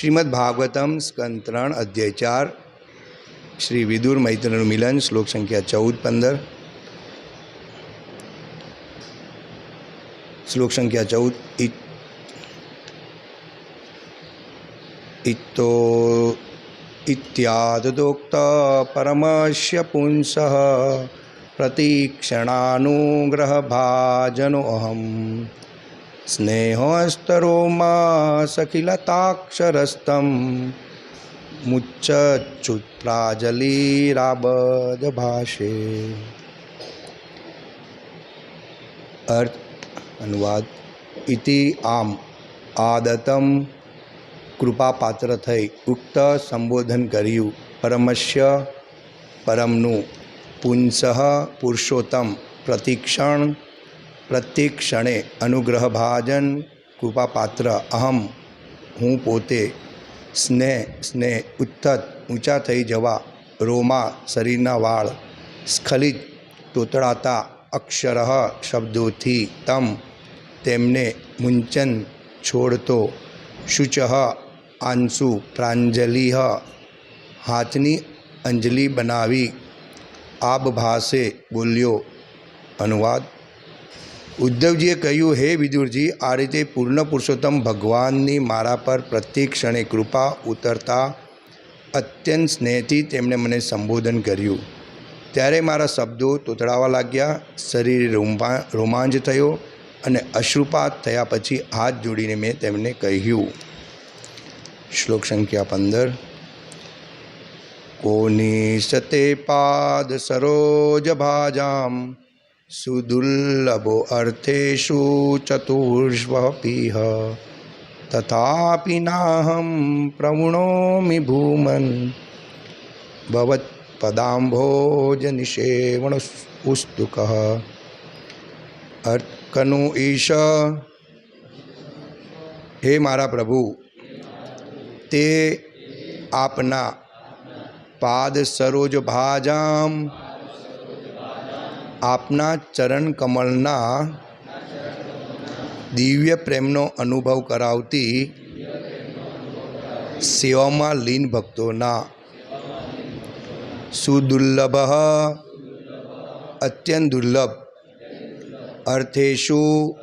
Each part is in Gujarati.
શ્રીમદ ભાગવતમ સ્કંદ ત્રણ અધ્યાય ચાર શ્રી વિદુર મૈત્રનું મિલન શ્લોક સંખ્યા ચૌદ પંદર શ્લોક સંખ્યા ચૌદ ઇત્તો ઇત્યાદોક્ત પરમસ્ય પુંસ પ્રતીક્ષણાનુગ્રહભાજનો અહમ સ્નેહોસ્તરોમા સખિલતાક્ષરસ્તમ મુચ્ચચ્યુત્પ્રાજલીરાબદ ભાષે અર્થ, અનુવાદ, ઇતિ આમ, આદતમ, કૃપાપાત્ર થઈ, ઉક્ત સંબોધન કર્યું પરમશ્ય પરમનું, પુંસઃ પુરુષોત્તમ, પ્રતિક્ષણ પ્રત્યેક ક્ષણે અનુગ્રહભાજન કૃપાપાત્ર અહમ હું પોતે સ્નેહ સ્નેહ ઉત્થત ઊંચા થઈ જવા રોમા શરીરના વાળ સ્ખલિત તોતળાતા અક્ષર શબ્દોથી તમ તેમને મુંચન છોડતો શુચ આંસુ પ્રાંજલિ હાથની અંજલિ બનાવી આબભાસે બોલ્યો અનુવાદ ઉદ્ધવજીએ કહ્યું, હે વિદુરજી, આ રીતે પૂર્ણ પુરુષોત્તમ ભગવાનની મારા પર પ્રત્યેક ક્ષણે કૃપા ઉતરતા અત્યંત સ્નેહથી તેમણે મને સંબોધન કર્યું. ત્યારે મારા શબ્દો તોતડાવા લાગ્યા, શરીરે રોમા રોમાંચ થયો અને અશ્રુપાત થયા પછી હાથ જોડીને મેં તેમને કહ્યું. શ્લોક સંખ્યા પંદર. કોનિશતે પાદ સરોજ ભાજામ સુદુર્લભો અર્થેષુ ચતુષ્વપીહ તથાપિ નાહમ પ્રવૃણોમિ ભૂમન ભવત્પદાંભોજ નિષેવણ પુસ્તુક અર્થ કનુ ઈશ હે મારા પ્રભુ તે આપના પાદ સરોજ ભાજામ આપના ચરણ કમળના દિવ્ય પ્રેમનો અનુભવ કરાવતી સેવામાં લીન ભક્તોના સુદુર્લભ, અત્યંત દુર્લભ અર્થેશુ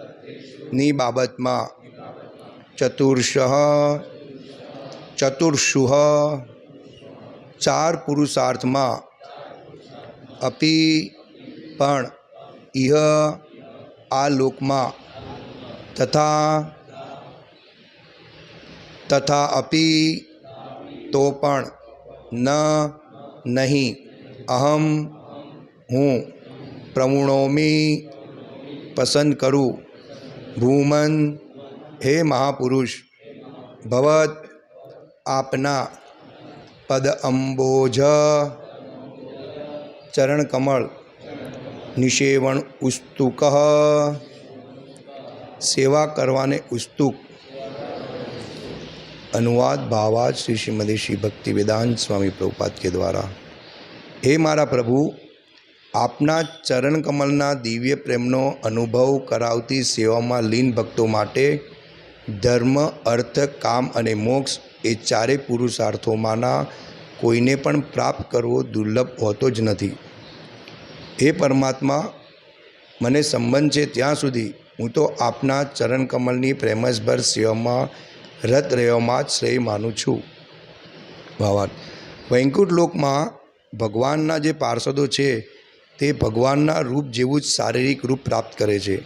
ની બાબતમાં ચતુર્ષ ચતુર્ષુહ ચાર પુરુષાર્થમાં અપી પણ ઇહ આ લોકમાં તથા તથા અપી તો પણ ન નહીં. અહમ હું પ્રવૃણોમી પસંદ કરું. ભૂમન હે મહાપુરુષ, ભવત આપના પદ અંબોજ ચરણકમળ નિષેવણ ઉસ્તુક. સેવા કરવાને ઉસ્તુક. અનુવાદ ભાવાજ શ્રી શ્રીમદી શ્રી ભક્તિ વેદાંત સ્વામી પ્રભુપાદ કે દ્વારા. હે મારા પ્રભુ, આપના ચરણ કમલના દિવ્ય પ્રેમનો અનુભવ કરાવતી સેવામાં લીન ભક્તો માટે ધર્મ, અર્થ, કામ અને મોક્ષ એ ચારે પુરુષાર્થોમાંના કોઈને પણ પ્રાપ્ત કરવો દુર્લભ હોતો જ નથી. હે પરમાત્મા, મને સંબંધ છે ત્યાં સુધી. હું તો આપના ચરણકમલની પ્રેમસભર સેવામાં, રત રહેવામાં જ શ્રેય માનું છું. ભાવાર્થ. વૈકુંઠ લોકમાં ભગવાનના જે પાર્ષદો છે, તે ભગવાનના રૂપ જેવું જ શારીરિક રૂપ પ્રાપ્ત કરે છે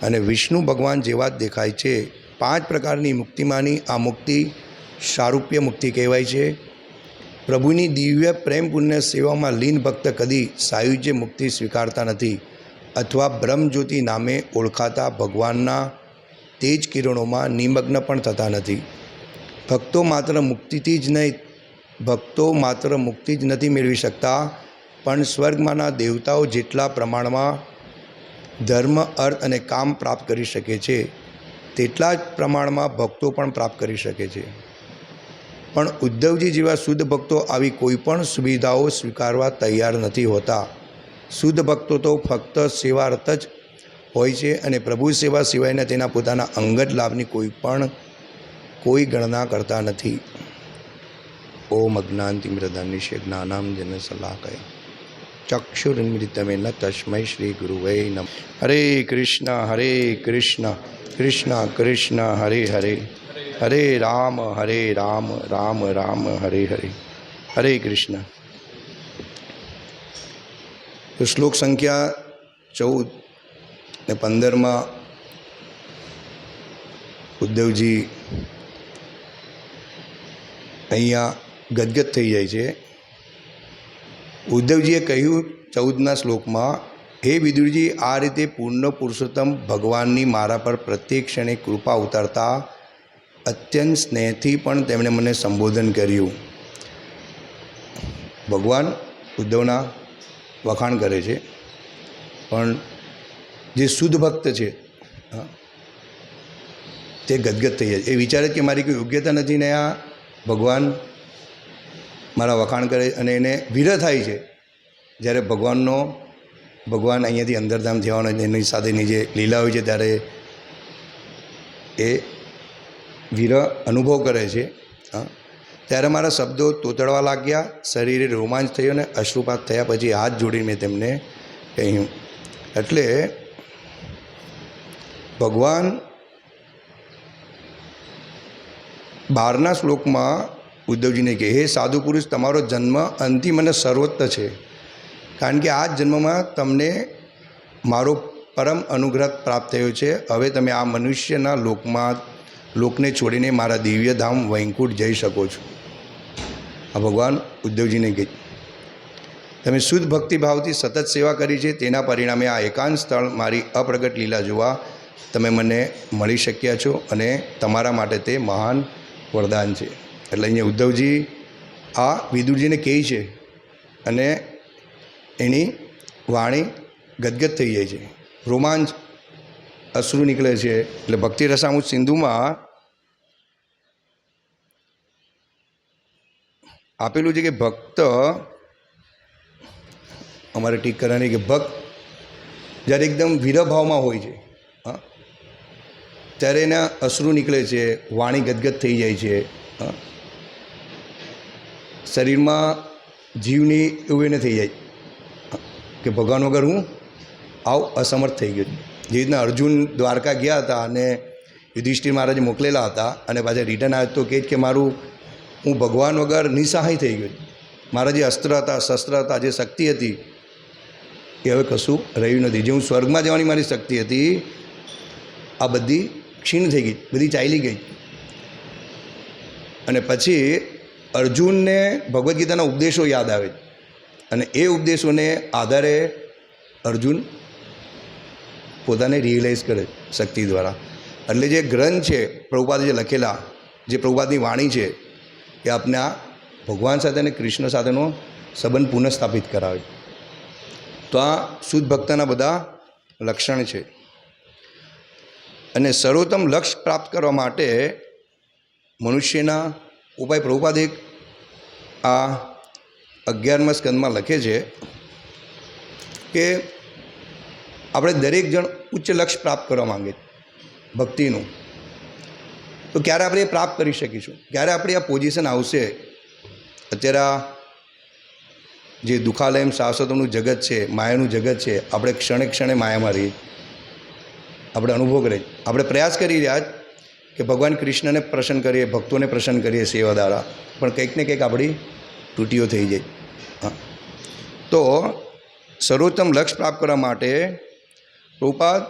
અને વિષ્ણુ ભગવાન જેવા જ દેખાય છે. પાંચ પ્રકારની મુક્તિમાંની આ મુક્તિ સારૂપ્ય મુક્તિ કહેવાય છે. પ્રભુની દિવ્ય પ્રેમ પુણ્ય સેવામાં લીન ભક્ત કદી સાયુજ્ય મુક્તિ સ્વીકારતા નથી અથવા બ્રહ્મજ્યોતિ નામે ઓળખાતા ભગવાનના તેજ કિરણોમાં નિમગ્ન પણ થતા નથી. ભક્તો માત્ર મુક્તિથી જ નહીં, ભક્તો માત્ર મુક્તિ જ નથી મેળવી શકતા, પણ સ્વર્ગમાંના દેવતાઓ જેટલા પ્રમાણમાં ધર્મ, અર્થ અને કામ પ્રાપ્ત કરી શકે છે, તેટલા જ પ્રમાણમાં ભક્તો પણ પ્રાપ્ત કરી શકે છે. પણ ઉદ્ધવજી જેવા શુદ્ધ ભક્તો આવી કોઈ પણ સુવિધાઓ સ્વીકારવા તૈયાર નથી હોતા. શુદ્ધ ભક્તો તો ફક્ત સેવાર્થ જ હોય છે અને પ્રભુ સેવા સિવાયના તેના પોતાના અંગત લાભની કોઈ પણ, કોઈ ગણના કરતા નથી. ઓમ અજ્ઞાનતિમ્રદાનિશે જ્ઞાનામ જન સલાહકય. ન તસ્મૈ શ્રી ગુરુવૈ નમ. હરે કૃષ્ણ હરે કૃષ્ણ કૃષ્ણ કૃષ્ણ, હરે હરે. હરે રામ હરે રામ રામ રામ હરે હરે હરે કૃષ્ણ શ્લોક સંખ્યા ચૌદ ને પંદરમાં ઉદ્ધવજી અહીંયા ગદગદ થઈ જાય છે ઉદ્ધવજીએ કહ્યું ચૌદના શ્લોકમાં, હે વિદુરજી, આ રીતે પૂર્ણ પુરુષોત્તમ ભગવાનની મારા પર પ્રત્યેક ક્ષણે કૃપા ઉતારતા અત્યંત સ્નેહથી પણ તેમણે મને સંબોધન કર્યું. ભગવાન ઉદ્ધવના વખાણ કરે છે. પણ જે શુદ્ધ ભક્ત છે તે ગદગદ થઈ જાય. એ વિચારે કે મારી કોઈ યોગ્યતા નથી ને આ ભગવાન મારા વખાણ કરે અને એને વિરહ થાય છે. જ્યારે ભગવાનનો, ભગવાન અહીંયાથી અંદરધામ જવાનો એની સાથેની જે લીલા હોય છે, ત્યારે એ વિરહ અનુભવ કરે છે. ત્યારે મારા શબ્દો તોતડવા લાગ્યા, શરીરે રોમાંચ થયો અને અશ્રુપાત થયા પછી હાથ જોડીને મેં તેમને કહ્યું. એટલે ભગવાન બહારના શ્લોકમાં ઉદ્ધવજીને કહે, હે સાધુ પુરુષ, તમારો જન્મ અંતિમ અને સર્વોત્ત છે. કારણ કે આ જન્મમાં તમને મારો પરમ અનુગ્રહ પ્રાપ્ત થયો છે. હવે તમે આ મનુષ્યના લોકમાં લોકને છોડીને મારા દિવ્ય ધામ વૈકુંઠ જઈ શકો છો. આ ભગવાન ઉદ્ધવજીને કહે તમે શુદ્ધ ભક્તિભાવથી સતત સેવા કરી છે, તેના પરિણામે આ એકાંત સ્થળ મારી અપ્રગટ લીલા જોવા તમે મને મળી શક્યા છો અને તમારા માટે તે મહાન વરદાન છે. એટલે અહીંયા ઉદ્ધવજી આ વિદુરજીને કહે છે અને એની વાણી ગદગદ થઈ જાય છે. રોમાંચ અશ્રુ નીકળે છે. એટલે ભક્તિ રસામૃત સિંધુમાં આપેલું છે કે ભક્ત, અમારે ટીક કરવાની કે ભક્ત જ્યારે એકદમ વિરભાવમાં હોય છે, હા, ત્યારે એના અશ્રુ નીકળે છે, વાણી ગદગદ થઈ જાય છે, હા. શરીરમાં જીવની એવું એને થઈ જાય કે ભગવાન વગર હું આવ અસમર્થ થઈ ગયો જેવી રીતના અર્જુન દ્વારકા ગયા હતા અને યુધિષ્ઠિર મહારાજે મોકલેલા હતા અને પાછા રિટર્ન આવ્યો તો કહે કે મારું હું ભગવાન વગર નિસહાય થઈ ગયો. મારા જે અસ્ત્ર હતા શસ્ત્ર હતા જે શક્તિ હતી, એ હવે કશું રહ્યું નથી. જે હું સ્વર્ગમાં જવાની મારી શક્તિ હતી, આ બધી ક્ષીણ થઈ ગઈ, બધી ચાલી ગઈ. અને પછી અર્જુનને ભગવદ્ ગીતાના ઉપદેશો યાદ આવે. અને એ ઉપદેશોને આધારે અર્જુન પોતાને રિયલાઇઝ કરે શક્તિ દ્વારા. એટલે જે ગ્રંથ છે, પ્રભુપાદે જે લખેલા, જે પ્રભુપાદની વાણી છે એ આપને આ ભગવાન સાથે અને કૃષ્ણ સાથેનો સંબંધ પુનઃસ્થાપિત કરાવે. તો આ શુદ્ધ ભક્તના બધા લક્ષણ છે. અને સર્વોત્તમ લક્ષ્ય પ્રાપ્ત કરવા માટે મનુષ્યના ઉપાય પ્રભુપાદ આ અગિયારમા સ્કંદમાં લખે છે કે આપણે દરેક જણ ઉચ્ચ લક્ષ્ય પ્રાપ્ત કરવા માંગે ભક્તિનું. તો ક્યારે આપણે એ પ્રાપ્ત કરી શકીશું? ક્યારે આપણી આ પોઝિશન આવશે? અત્યારે આ જે દુઃખાલયમ શાશ્વતનું જગત છે, માયાનું જગત છે, આપણે ક્ષણે ક્ષણે માયામાં રહીએ. આપણે અનુભવ કરીએ. આપણે પ્રયાસ કરી રહ્યા કે ભગવાન કૃષ્ણને પ્રસન્ન કરીએ, ભક્તોને પ્રસન્ન કરીએ સેવા દ્વારા. પણ કંઈક ને કંઈક આપણી તૂટીઓ થઈ જાય. હા. તો સર્વોત્તમ લક્ષ્ય પ્રાપ્ત કરવા માટે રૂપાદ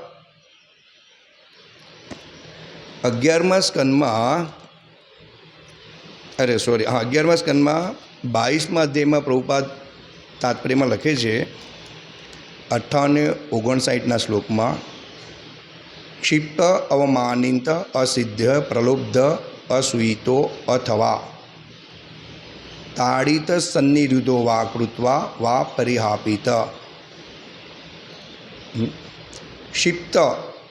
અગિયારમા સ્કંદમાં, અરે સોરી હા, અગિયારમા સ્કંદમાં બાવીસમા અધ્યાયમાં પ્રભુપાદ તાત્પર્યમાં લખે છે અઠ્ઠાવન ઓગણસાઠના શ્લોકમાં, ક્ષિપ્ત અવમાનિત, અસિદ્ધ પ્રલુબ્ધ અસુઈતો અથવા, તાડિત સન્નિરુદ્ધો વા કૃત્વા, વા પરિહાપિત. ક્ષિપ્ત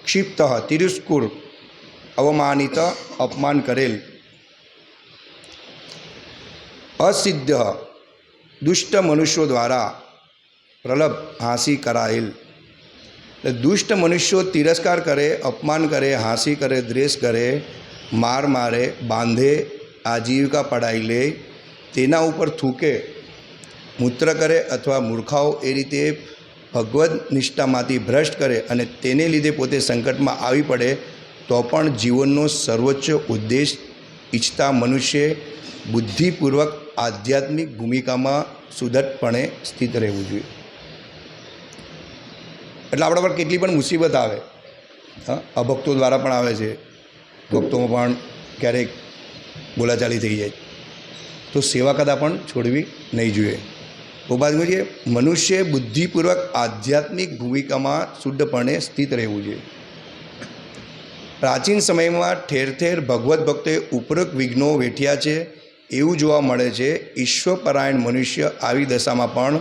ક્ષિપ્ત, તિરસ્કુર અવમાનિત અપમાન કરેલ અસિદ્ધ દુષ્ટ મનુષ્યો દ્વારા પ્રલભ હાંસી કરાયેલ એટલે દુષ્ટ મનુષ્યો તિરસ્કાર કરે અપમાન કરે હાંસી કરે દ્રેષ કરે માર મારે બાંધે આજીવિકા પડાવી લે તેના ઉપર થૂકે મૂત્ર કરે અથવા મૂર્ખાઓ એ રીતે ભગવદ નિષ્ઠામાંથી ભ્રષ્ટ કરે અને તેને લીધે પોતે સંકટમાં આવી પડે તો પણ જીવનનો સર્વોચ્ચ ઉદ્દેશ ઈચ્છતા મનુષ્ય બુદ્ધિપૂર્વક આધ્યાત્મિક ભૂમિકામાં સુદૃઢપણે સ્થિત રહેવું જોઈએ. એટલે આપણા પર કેટલી પણ મુસીબત આવે, હા, અભક્તો દ્વારા પણ આવે છે. ભક્તોમાં પણ ક્યારેક બોલાચાલી થઈ જાય. તો સેવા કદા પણ છોડવી નહીં જોઈએ. ઉપાધિ મનુષ્ય બુદ્ધિપૂર્વક આધ્યાત્મિક ભૂમિકામાં શુદ્ધપણે સ્થિત રહેવું જોઈએ. પ્રાચીન સમયમાં ઠેર ઠેર ભગવદ્ ભક્તોએ ઉપરોક્ત વિઘ્નો વેઠ્યા છે. એવું જોવા મળે છે, ઈશ્વરપરાયણ મનુષ્ય આવી દશામાં પણ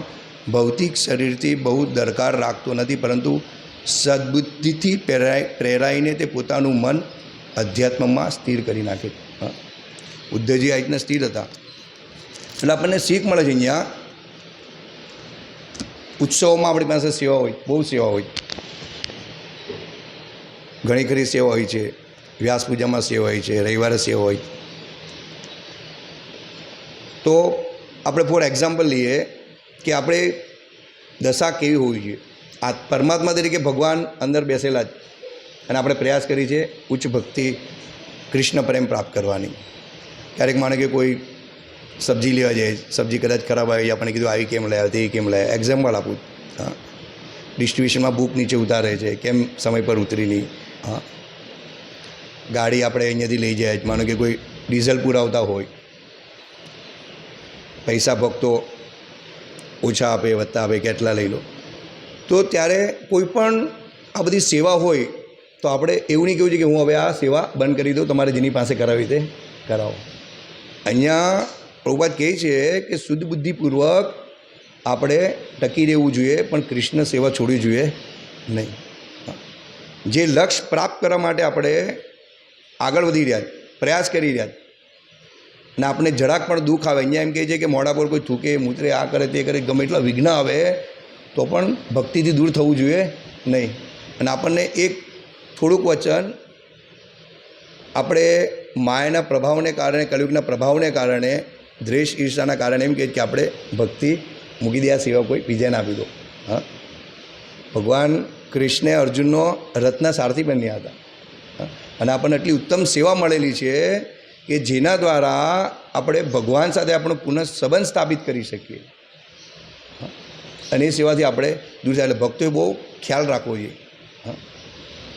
ભૌતિક શરીરથી બહુ દરકાર રાખતો નથી, પરંતુ સદબુદ્ધિથી પ્રેરાય પ્રેરાઈને તે પોતાનું મન અધ્યાત્મમાં સ્થિર કરી નાખે. ઉદ્ધવજી આ રીતના સ્થિર હતા. એટલે આપણને શીખ મળે છે અહીંયા. ઉત્સવોમાં આપણી પાસે સેવા હોય, બહુ સેવા હોય. ઘણી ખરી સેવા હોય છે. વ્યાસ પૂજામાં સેવા હોય છે, રવિવારે સેવા હોય. તો આપણે ફોર એક્ઝામ્પલ લઈએ કે આપણે દશા કેવી હોવી જોઈએ. આ પરમાત્મા તરીકે ભગવાન અંદર બેસેલા જ. અને આપણે પ્રયાસ કરી છે ઉચ્ચ ભક્તિ કૃષ્ણ પ્રેમ પ્રાપ્ત કરવાની. ક્યારેક માને કે કોઈ સબ્જી લેવા જાય, સબ્જી કદાચ ખરાબ આવી, આપણે કીધું આવી કેમ લાવ્યા તે કેમ લાવ્યા એક્ઝામ્પલ આપું હા. ડિસ્ટ્રીબ્યુશનમાં બુક નીચે ઉતારે છે, કેમ સમય પર ઉતરી નહીં. હા. ગાડી આપણે અહીંયાથી લઈ જાય. માનો કે કોઈ ડીઝલ પુરાવતા હોય. પૈસા ભક્તો ઓછા આપે, વધતા આપે, કેટલા લઈ લો. તો ત્યારે કોઈ પણ આ બધી સેવા હોય, તો આપણે એવું નહીં કહેવું છે કે હું હવે આ સેવા બંધ કરી દઉં, તમારે જેની પાસે કરાવી તે કરાવો. અહીંયા પ્રભુપાત કહે છે કે શુદ્ધ બુદ્ધિપૂર્વક આપણે ટકી રહેવું જોઈએ, પણ કૃષ્ણ સેવા છોડવી જોઈએ નહીં. જે લક્ષ્ય પ્રાપ્ત કરવા માટે આપણે આગળ વધી રહ્યા પ્રયાસ કરી રહ્યા અને આપણે જરાક પણ દુઃખ આવે, અહીંયા એમ કહે છે કે મોઢા પર કોઈ થૂકે, મૂતરે આ કરે, તે કરે, ગમે એટલા વિઘ્ન આવે, તો પણ ભક્તિથી દૂર થવું જોઈએ નહીં. અને આપણને એક થોડુંક વચન આપણે માયાના પ્રભાવને કારણે, કલયુગના પ્રભાવને કારણે, દ્વેષ ઈર્ષાના કારણે એમ કહે કે આપણે ભક્તિ મૂકી દે, આ સેવા કોઈ બીજાને આપી દો. હા? ભગવાન કૃષ્ણે અર્જુનનો રત્ન સારથી બન્યા હતા અને આપણને એટલી ઉત્તમ સેવા મળેલી છે કે જેના દ્વારા આપણે ભગવાન સાથે આપણો પુનઃ સંબંધ સ્થાપિત કરી શકીએ? અને એ સેવાથી આપણે દૂર એટલે ભક્તોએ બહુ ખ્યાલ રાખવો જોઈએ?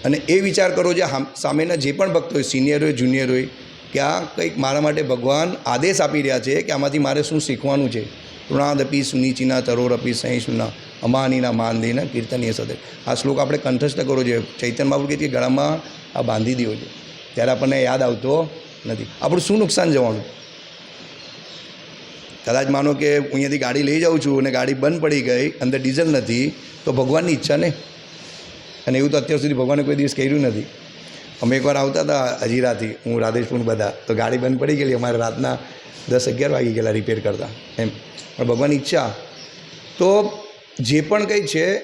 અને એ વિચાર કરવો જોઈએ સામેના જે પણ ભક્તો હોય, સિનિયર હોય, જુનિયર હોય, કે આ કંઈક મારા માટે ભગવાન આદેશ આપી રહ્યા છે કે આમાંથી મારે શું શીખવાનું છે તૃણાદપી સુનિચિના તરોરપી સહિષ્ણુના અમાનીના માનદેના કીર્તનીય સદે આ શ્લોક આપણે કંઠસ્થ કરવો જોઈએ ચૈતન્ય કહે કે ગળામાં આ બાંધી દેવો છે. ત્યારે આપણને યાદ આવતો નથી. આપણું શું નુકસાન જવાનું? કદાચ માનો કે હું અહીંયાથી ગાડી લઈ જાઉં છું અને ગાડી બંધ પડી ગઈ, અંદર ડીઝલ નથી, તો ભગવાનની ઈચ્છા ને? અને એવું તો અત્યાર સુધી ભગવાને કોઈ દિવસ કર્યું નથી. અમે એકવાર આવતા હતા હજીરાથી હું રાધેશપુર બધા. તો ગાડી બંધ પડી ગયેલી. અમારે રાતના દસ અગિયાર વાગી ગયેલા રિપેર કરતા. એમ. પણ ભગવાનની ઈચ્છા. તો જે પણ કંઈ છે,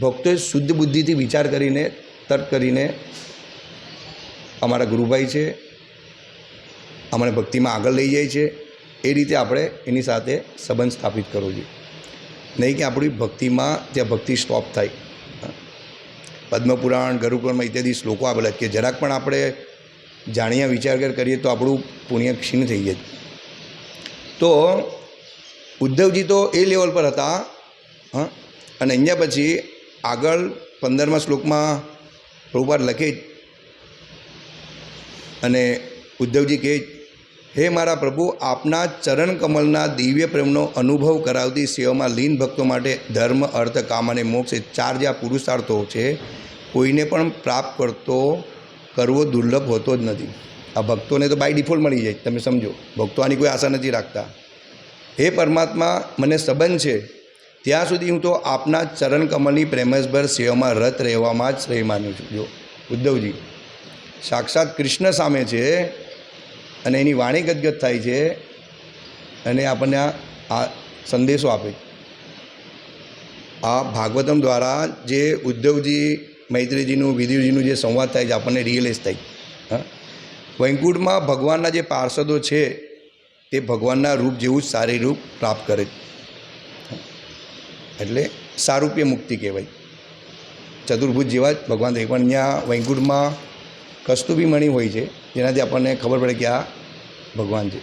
ભક્તોએ શુદ્ધ બુદ્ધિથી વિચાર કરીને, તર્ક કરીને અમારા ગુરુભાઈ છે, અમને ભક્તિમાં આગળ લઈ જાય છે, એ રીતે આપણે એની સાથે સંબંધ સ્થાપિત કરવો જોઈએ. નહીં કે આપણી ભક્તિમાં ત્યાં ભક્તિ સ્ટોપ થાય. પદ્મપુરાણ ગરુપુરાણમાં ઇત્યાદિ શ્લોકો આપેલા કે જરાક પણ આપણે જાણ્યા વિચાર કરીએ તો આપણું પુણ્ય ક્ષીણ થઈ જાય. તો ઉદ્ધવજી તો એ લેવલ પર હતા હા? અને અહીંયા પછી આગળ પંદરમા શ્લોકમાં પ્રભુપાદ લખે અને ઉદ્ધવજી કહે હે મારા પ્રભુ, આપના ચરણ કમલના દિવ્ય પ્રેમનો અનુભવ કરાવતી સેવામાં લીન ભક્તો માટે ધર્મ, અર્થ, કામ અને મોક્ષ ચાર જે આ પુરુષાર્થો છે, કોઈને પણ પ્રાપ્ત કરતો, કરવો દુર્લભ હોતો જ નથી. આ ભક્તોને તો બાય ડિફોલ્ટ મળી જાય, તમે સમજો. ભક્તો આની કોઈ આશા નથી રાખતા. હે પરમાત્મા, મને સંબંધ છે ત્યાં સુધી હું તો આપના ચરણ કમલની પ્રેમસભર સેવામાં રત રહેવામાં જ શ્રેય માનું છું. જો, ઉદ્ધવજી, સાક્ષાત કૃષ્ણ સામે છે અને એની વાણી ગદગદ થાય છે અને આપણને આ સંદેશો આપે. આ ભાગવતમ દ્વારા જે ઉદ્ધવજી, મૈત્રીજીનું વિદુરજીનું જે સંવાદ થાય છે, આપણને રિયલાઇઝ થાય. હા? વૈકુંઠમાં ભગવાનના જે પાર્ષદો છે, તે ભગવાનના રૂપ જેવું જ સારી રૂપ પ્રાપ્ત કરે. એટલે સારૂપ્ય મુક્તિ કહેવાય. ચતુર્ભુજ જેવા જ ભગવાન થઈ પણ અહીંયા વૈકુંઠમાં કસ્તુભી મણી હોય છે. જેનાથી આપણને ખબર પડે કે આ ભગવાન છે.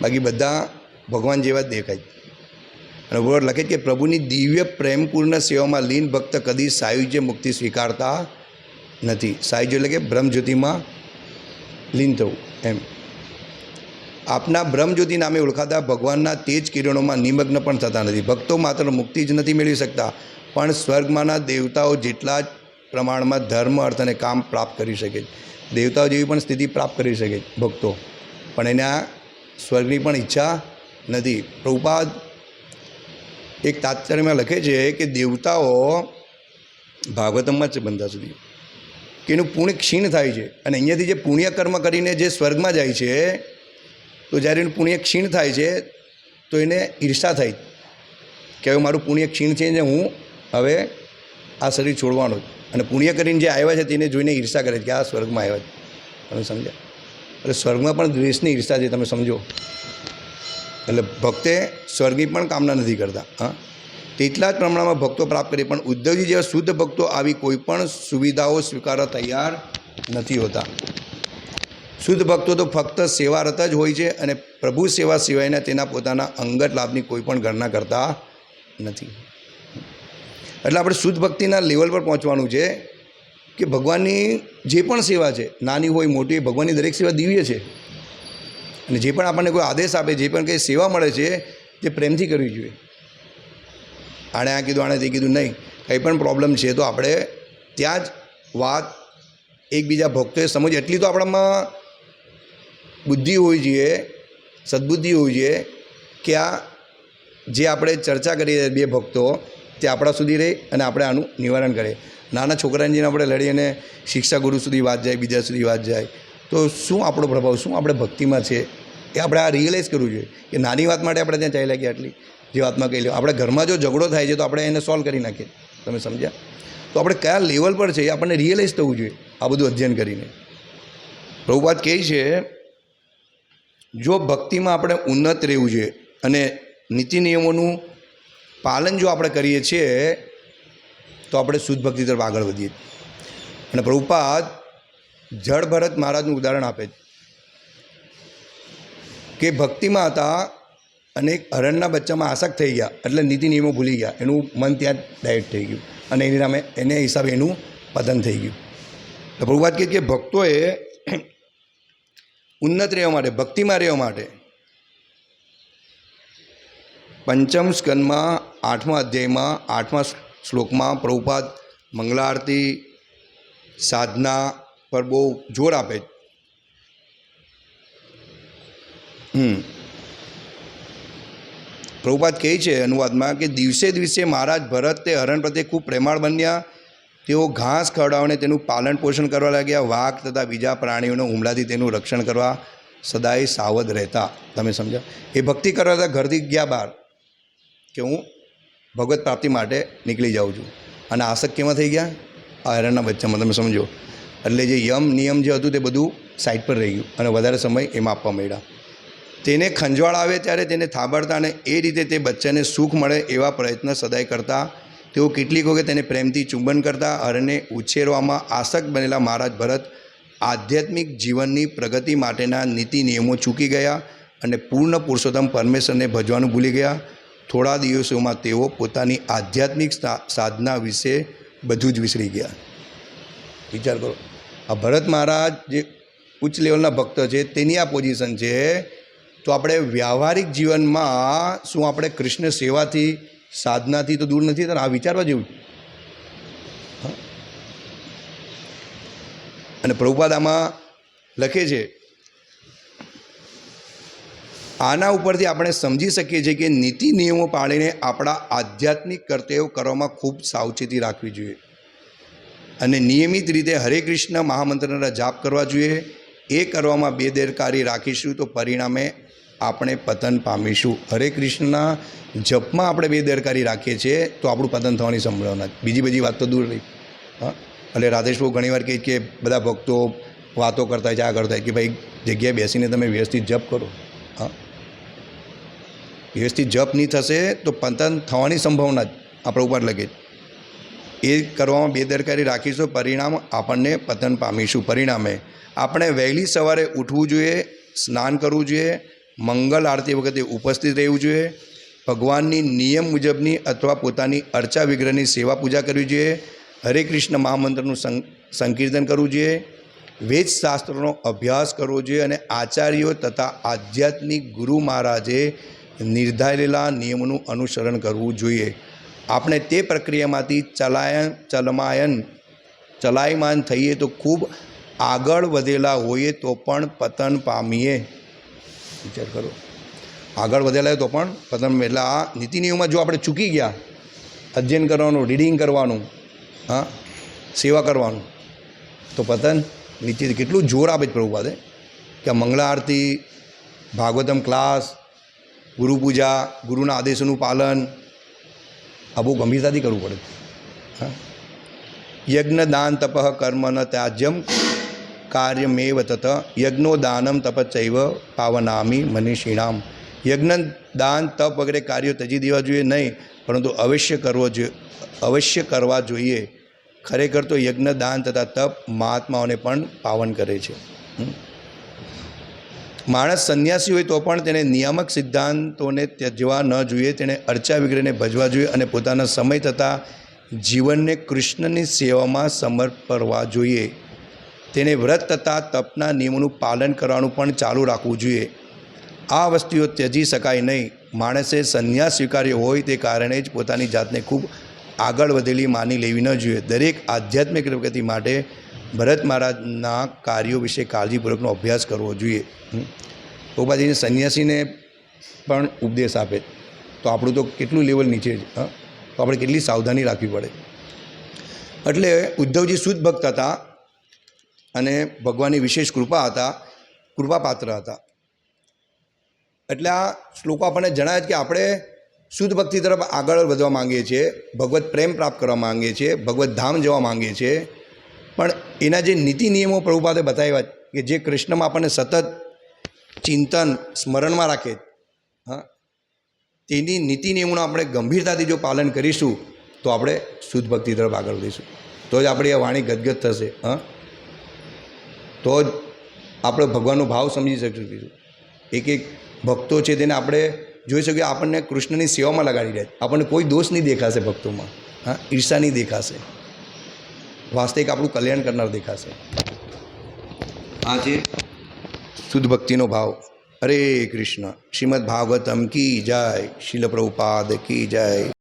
બાકી બધા ભગવાન જેવા જ દેખાય. અને ઉપર લખે છે કે પ્રભુની દિવ્ય પ્રેમપૂર્ણ સેવામાં લીન ભક્ત કદી સાયુજ્ય મુક્તિ સ્વીકારતા નથી. સાયુજ્ય એટલે કે બ્રહ્મજ્યોતિમાં લીન થવું એમ. આપના બ્રહ્મજ્યોતિ નામે ઓળખાતા ભગવાનના તેજ કિરણોમાં નિમગ્ન પણ થતા નથી. ભક્તો માત્ર મુક્તિ જ નથી મેળવી શકતા, પણ સ્વર્ગમાંના દેવતાઓ જેટલા જ પ્રમાણમાં ધર્મ, અર્થ અને કામ પ્રાપ્ત કરી શકે છે. દેવતાઓ જેવી પણ સ્થિતિ પ્રાપ્ત કરી શકે ભક્તો. પણ એના સ્વર્ગની પણ ઈચ્છા નથી. પ્રભુપાદ એક તાત્પર્યમાં લખે છે કે દેવતાઓ ભાગવતમમાં જ બંધા સુધી. કે એનું પુણ્ય ક્ષીણ થાય છે. અને અહીંયાથી જે પુણ્ય કર્મ કરીને જે સ્વર્ગમાં જાય છે તો જ્યારે એનું પુણ્ય ક્ષીણ થાય છે, તો એને ઈર્ષા થાય કે હવે મારું પુણ્ય ક્ષીણ છે ને હું હવે આ શરીર છોડવાનું અને પુણ્ય કરીને જે આવ્યા છે તેને જોઈને ઈર્ષા કરે છે કે આ સ્વર્ગમાં આવ્યા છે. તમે સમજ્યા? એટલે સ્વર્ગમાં પણ દ્વેષની ઈર્ષા છે, તમે સમજો. એટલે ભક્તે સ્વર્ગની પણ કામના નથી કરતા, હા? તેટલા જ પ્રમાણમાં ભક્તો પ્રાપ્ત કરી, પણ ઉદ્ધવજી જેવા શુદ્ધ ભક્તો આવી કોઈ પણ સુવિધાઓ સ્વીકારવા તૈયાર નથી હોતા. શુદ્ધ ભક્તો તો ફક્ત સેવારત જ હોય છે અને પ્રભુ સેવા સિવાયના તેના પોતાના અંગત લાભની કોઈ પણ ગણના કરતા નથી. એટલે આપણે શુદ્ધ ભક્તિના લેવલ પર પહોંચવાનું છે કે ભગવાનની જે પણ સેવા છે, નાની હોય, મોટી ભગવાનની દરેક સેવા દિવ્ય છે. અને જે પણ આપણને કોઈ આદેશ આપે, જે પણ કંઈ સેવા મળે છે, તે પ્રેમથી કરવી જોઈએ. આણે આ કીધું, આણે તે કીધું નહીં. કંઈ પણ પ્રોબ્લેમ છે તો આપણે ત્યાં જ વાત એકબીજા ભક્તોએ સમજ, એટલી તો આપણામાં બુદ્ધિ હોવી જોઈએ, સદબુદ્ધિ હોવી જોઈએ, કે આ જે આપણે ચર્ચા કરીએ બે ભક્તો, તે આપણા સુધી રહે અને આપણે આનું નિવારણ કરીએ. નાના છોકરાને જઈને આપણે લડી અને શિક્ષા ગુરુ સુધી વાત જાય, બીજા સુધી વાત જાય. તો શું આપણો પ્રભાવ, શું આપણે ભક્તિમાં છે? એ આપણે આ રિયલાઇઝ કરવું જોઈએ. કે નાની વાત માટે આપણે ત્યાં ચાલી ગયા આટલી, જે વાતમાં કહી લો આપણે ઘરમાં જો ઝઘડો થાય છે, તો આપણે એને સોલ્વ કરી નાખીએ. તમે સમજ્યા? તો આપણે કયા લેવલ પર છે એ આપણને રિયલાઇઝ થવું જોઈએ, આ બધું અધ્યયન કરીને. પ્રભુપાત કહે છે જો ભક્તિમાં આપણે ઉન્નત રહેવું જોઈએ અને નીતિ નિયમોનું પાલન જો આપણે કરીએ છીએ, તો આપણે શુદ્ધ ભક્તિ તરફ આગળ વધીએ. અને પ્રભુપાદ, જળ ભરત મહારાજનું ઉદાહરણ આપે છે. કે ભક્તિમાં હતા અને એક હરણના બચ્ચામાં આસક્ત થઈ ગયા, એટલે નીતિ નિયમો ભૂલી ગયા. એનું મન ત્યાં ડાયટ થઈ ગયું. અને એની નામે, એને હિસાબે એનું પતન થઈ ગયું. તો પ્રભુપાદ કહે કે ભક્તોએ ઉન્નત રહેવા માટે, ભક્તિમાં રહેવા માટે. પંચમ સ્કંદમાં, આઠમા અધ્યાયમાં, આઠમા શ્લોકમાં પ્રભુપાદ મંગળારતી સાધના પર બહુ જોર આપે. હમ. પ્રભુપાદ કહે છે અનુવાદમાં કે દિવસે દિવસે મહારાજ ભરત તે હરણ પ્રત્યે ખૂબ પ્રેમાળ બન્યા. તેઓ ઘાસ ખવડાવીને તેનું પાલન પોષણ કરવા લાગ્યા. વાઘ તથા બીજા પ્રાણીઓના હુમલાથી તેનું રક્ષણ કરવા સદાય સાવધ રહેતા. તમે સમજો? એ ભક્તિ કરવા હતા, ઘરથી ગયા બહાર કે હું ભગવત પ્રાપ્તિ માટે નીકળી જાઉં છું. અને આસક્ત કેમાં થઈ ગયા? આ હરણના બચ્ચામાં, તમે સમજો? એટલે જે યમ, નિયમ જે હતું તે બધું સાઈડ પર રહી ગયું અને વધારે સમય એમાં આપવા માંડ્યા. તેને ખંજવાળ આવે ત્યારે તેને થાબડતા અને એ રીતે તે બચ્ચાને સુખ મળે એવા પ્રયત્ન સદાય કરતા તેઓ કેટલીક વખત તેને પ્રેમથી ચુંબન કરતા હરને ઉછેરવામાં આસક્ત બનેલા મહારાજ ભરત આધ્યાત્મિક જીવનની પ્રગતિ માટેના નીતિ નિયમો ચૂકી ગયા અને પૂર્ણ પુરુષોત્તમ પરમેશ્વરને ભજવાનું ભૂલી ગયા. થોડા દિવસોમાં તેઓ પોતાની આધ્યાત્મિક સાધના વિશે બધું જ વિસરી ગયા. વિચાર કરો, આ ભરત મહારાજ જે ઉચ્ચ લેવલના ભક્ત છે, તેની આ પોઝિશન છે, તો આપણે વ્યવહારિક જીવનમાં શું આપણે કૃષ્ણ સેવાથી સાધનાથી તો દૂર નથી આ વિચારવા જેવું? અને પ્રભુપાદ આમાં લખે છે, આના ઉપરથી આપણે સમજી શકીએ છીએ કે નીતિ નિયમો પાળીને આપણા આધ્યાત્મિક કર્તવ્યો કરવામાં ખૂબ સાવચેતી રાખવી જોઈએ. અને નિયમિત રીતે હરે કૃષ્ણ મહામંત્રના જાપ કરવા જોઈએ. એ કરવામાં બેદરકારી રાખીશું તો પરિણામે આપણે પતન પામીશું. હરે કૃષ્ણના જપમાં આપણે બેદરકારી રાખીએ છીએ, તો આપણું પતન થવાની સંભાવના બીજી બધી વાત તો દૂર રહી. હા? એટલે રાધેશભાઈ ઘણીવાર કહે કે બધા ભક્તો વાતો કરતા હોય છે, આ કરતા હોય કે ભાઈ, જગ્યાએ બેસીને તમે વ્યવસ્થિત જપ કરો. હા? વ્યવસ્થિત જપ નહીં થશે તો પતન થવાની સંભાવના જ આપણા ઉપર લગે એ કરવામાં બેદરકારી રાખીશું, પરિણામ આપણને પતન પામીશું. પરિણામે આપણે વહેલી સવારે ઉઠવું જોઈએ, સ્નાન કરવું જોઈએ મંગલ આરતી વખતે ઉપસ્થિત રહેવું જોઈએ. ભગવાનની નિયમ મુજબની અથવા પોતાની અર્ચા વિગ્રહની સેવા પૂજા કરવી જોઈએ. હરે કૃષ્ણ મહામંત્રનું સંકીર્તન કરવું જોઈએ. વેદ શાસ્ત્રોનો અભ્યાસ કરવો જોઈએ અને આચાર્યો તથા આધ્યાત્મિક ગુરુ મહારાજે નિર્ધારેલા નિયમોનું અનુસરણ કરવું જોઈએ. આપણે તે પ્રક્રિયામાંથી ચલાયન, ચલમાયન, ચલાયમાન થઈએ તો ખૂબ આગળ વધેલા હોઈએ તો પણ પતન પામીએ. વિચાર કરો. આગળ વધેલા તો પણ પતન એટલે આ નીતિ નિયમમાં જો આપણે ચૂકી ગયા, અધ્યયન કરવાનું રીડિંગ કરવાનું, હા, સેવા કરવાનું, તો પતન નીચે કેટલું જોર આપે છે પ્રભુપાદે કે મંગળા આરતી, ભાગવતમ ક્લાસ, ગુરુ પૂજા, ગુરુના આદેશોનું પાલન, આ બહુ ગંભીરતાથી કરવું પડે. હા. યજ્ઞ દાન તપ કર્મ ન ત્યાજ્યમ કાર્યમેવ તત યજ્ઞો દાનમ તપચૈવ પાવનામી મનીષીણામ યજ્ઞ દાન તપ વગેરે કાર્યો ત્યજી દેવા જોઈએ નહીં પરંતુ અવશ્ય કરવો જોઈએ અવશ્ય કરવા જોઈએ ખરેખર તો યજ્ઞ દાન તથા તપ મહાત્માઓને પણ પાવન કરે છે માણસ સંન્યાસી હોય તો પણ તેણે નિયામક સિદ્ધાંતોને ત્યજવા ન જોઈએ તેણે અર્ચા વિગ્રહને ભજવા જોઈએ અને પોતાના સમય તથા જીવનને કૃષ્ણની સેવામાં સમર્પવા જોઈએ તેને વ્રત તથા તપના નિયમોનું પાલન કરવાનું પણ ચાલુ રાખવું જોઈએ. આ વસ્તુઓ ત્યજી શકાય નહીં. માણસે સંન્યાસ સ્વીકાર્યો હોય તે કારણે જ પોતાની જાતને ખૂબ આગળ વધેલી માની લેવી ન જોઈએ. દરેક આધ્યાત્મિક પ્રગતિ માટે ભરત મહારાજના કાર્યો વિશે કાળજીપૂર્વકનો અભ્યાસ કરવો જોઈએ. હમ. સંન્યાસીને પણ ઉપદેશ આપે. તો આપણું તો કેટલું લેવલ નીચે જ તો આપણે કેટલી સાવધાની રાખવી પડે. એટલે ઉદ્ધવજી શુદ્ધ ભક્ત હતા. અને ભગવાનની વિશેષ કૃપા હતા, કૃપાપાત્ર હતા. એટલે આ શ્લોકો આપણને જણાવે છે કે આપણે શુદ્ધ ભક્તિ તરફ આગળ વધવા માંગીએ છીએ, ભગવત પ્રેમ પ્રાપ્ત કરવા માંગીએ છીએ, ભગવત ધામ જવા માંગીએ છીએ. પણ એના જે નીતિ નિયમો પ્રભુપાદે બતાવ્યા કે જે કૃષ્ણમાં આપણને સતત ચિંતન, સ્મરણમાં રાખે, હા, તેની નીતિ નિયમોનું આપણે ગંભીરતાથી જો પાલન કરીશું, તો આપણે શુદ્ધ ભક્તિ તરફ આગળ વધીશું. તો જ આપણી આ વાણી ગદગદ થશે, હા. તો જ આપણે ભગવાનનો ભાવ સમજી શકીશું એક એક ભક્તો છે તેને આપણે જોઈ શકીએ, આપણને કૃષ્ણની સેવામાં લગાડી રહ્યા આપણને કોઈ દોષ નહીં દેખાશે ભક્તોમાં. હા, ઈર્ષા નહીં દેખાશે. વાસ્તવિક આપણું કલ્યાણ કરનાર દેખાશે. આ છે શુદ્ધ ભક્તિનો ભાવ. હરે કૃષ્ણ. શ્રીમદ ભાગવતમ કી જય. શિલ પ્રભુપાદ કી જય.